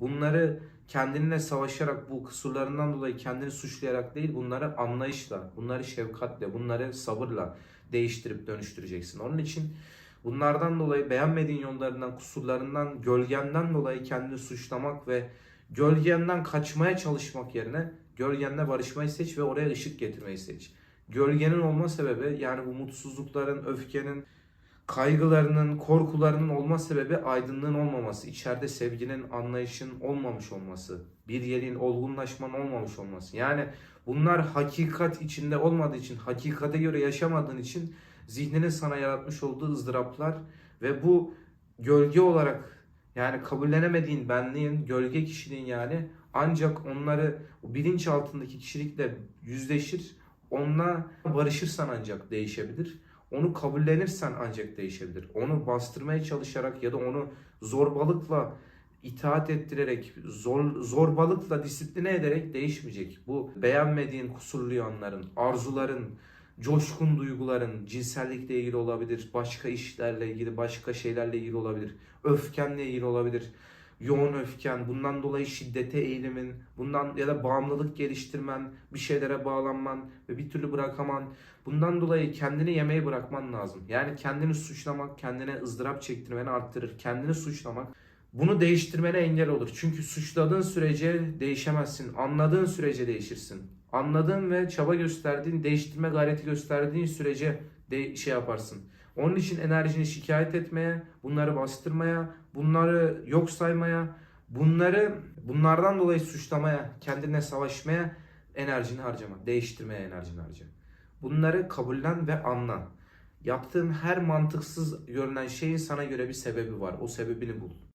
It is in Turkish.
Bunları kendinle savaşarak bu kusurlarından dolayı kendini suçlayarak değil bunları anlayışla, bunları şefkatle, bunları sabırla değiştirip dönüştüreceksin. Onun için bunlardan dolayı beğenmediğin yollarından, kusurlarından, gölgenden dolayı kendini suçlamak ve gölgenden kaçmaya çalışmak yerine gölgenle barışmayı seç ve oraya ışık getirmeyi seç. Gölgenin olma sebebi yani bu mutsuzlukların, öfkenin, kaygılarının, korkularının olma sebebi aydınlığın olmaması, içeride sevginin, anlayışın olmamış olması, bir yerin olgunlaşmanın olmamış olması. Yani bunlar hakikat içinde olmadığı için, hakikate göre yaşamadığın için zihninin sana yaratmış olduğu ızdıraplar ve bu gölge olarak yani kabullenemediğin benliğin, gölge kişiliğin yani ancak onları o bilinç altındaki kişilikle yüzleşir, onunla barışırsan ancak değişebilir. Onu kabullenirsen ancak değişebilir. Onu bastırmaya çalışarak ya da onu zorbalıkla itaat ettirerek, zor, zorbalıkla disipline ederek değişmeyecek. Bu beğenmediğin kusurlu yanların, arzuların, coşkun duyguların, cinsellikle ilgili olabilir, başka işlerle ilgili, başka şeylerle ilgili olabilir, öfkenle ilgili olabilir. Yoğun öfken, bundan dolayı şiddete eğilimin, bundan ya da bağımlılık geliştirmen, bir şeylere bağlanman ve bir türlü bırakaman, bundan dolayı kendini yemeği bırakman lazım. Yani kendini suçlamak, kendine ızdırap çektirmeni arttırır. Kendini suçlamak bunu değiştirmene engel olur. Çünkü suçladığın sürece değişemezsin. Anladığın sürece değişirsin. Anladığın ve çaba gösterdiğin, değiştirme gayreti gösterdiğin sürece de şey yaparsın. Onun için enerjini şikayet etmeye, bunları bastırmaya, bunları yok saymaya, bunları bunlardan dolayı suçlamaya, kendine savaşmaya enerjini harcama. Değiştirmeye enerjini harca. Bunları kabullen ve anla. Yaptığın her mantıksız görünen şeyin sana göre bir sebebi var. O sebebini bul.